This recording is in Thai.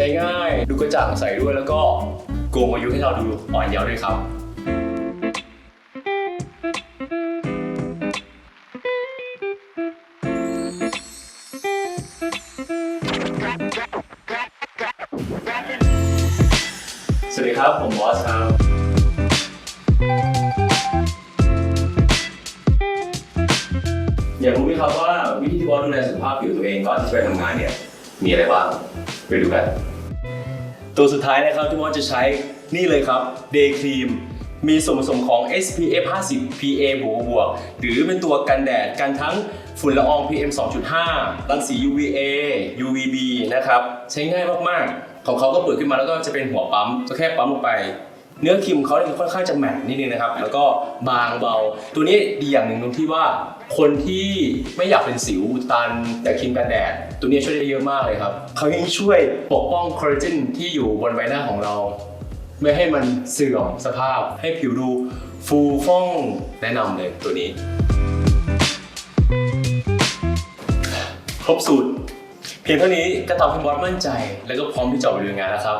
ใช้ง่าย ดูกระจ่างใสด้วยแล้วก็โกงอายุให้เราดูอ่อนเยาว์ด้วยครับสวัสดีครับ ผมบอสครับอยากรู้ไหมครับว่าวิธีที่บอสดูแลสุขภาพผิวตัวเองก่อนที่จะไปทำงานเนี่ย มีอะไรบ้าง ไปดูกัน ตัวสุดท้ายนะครับที่มอสจะใช้นี่เลยครับ Day Cream มีส่วนผสมของ SPF 50 PA บวกบวกหรือเป็นตัวกันแดดกันทั้งฝุ่นละออง PM 2.5 รังสี UVA UVB นะครับ ใช้ง่ายมาก ๆ ของเขาก็เปิดขึ้นมาแล้วก็จะเป็นหัวปั๊ม ก็แค่ปั๊มลงไป เนื้อครีมเขาเนี่ยค่อนข้างจะแมตต์นิดนึงนะครับ แล้วก็บางเบา ตัวนี้ดีอย่างหนึ่งตรงที่ว่า คนที่ไม่อยากเป็นสิวอุดตันแต่ครีมกันแดดตัวนี้ช่วยได้เยอะมากเลยครับเขายังช่วยปกป้องคอลลาเจนที่อยู่บนใบหน้าของเรา ไม่ให้มันเสื่อมสภาพ ให้ผิวดูฟูฟ่องแนะนำเลยตัวนี้ครบสูตร เพียงเท่านี้ก็ทำให้บอสมั่นใจ แล้วก็พร้อมที่จะออกไปดูงานแล้วครับ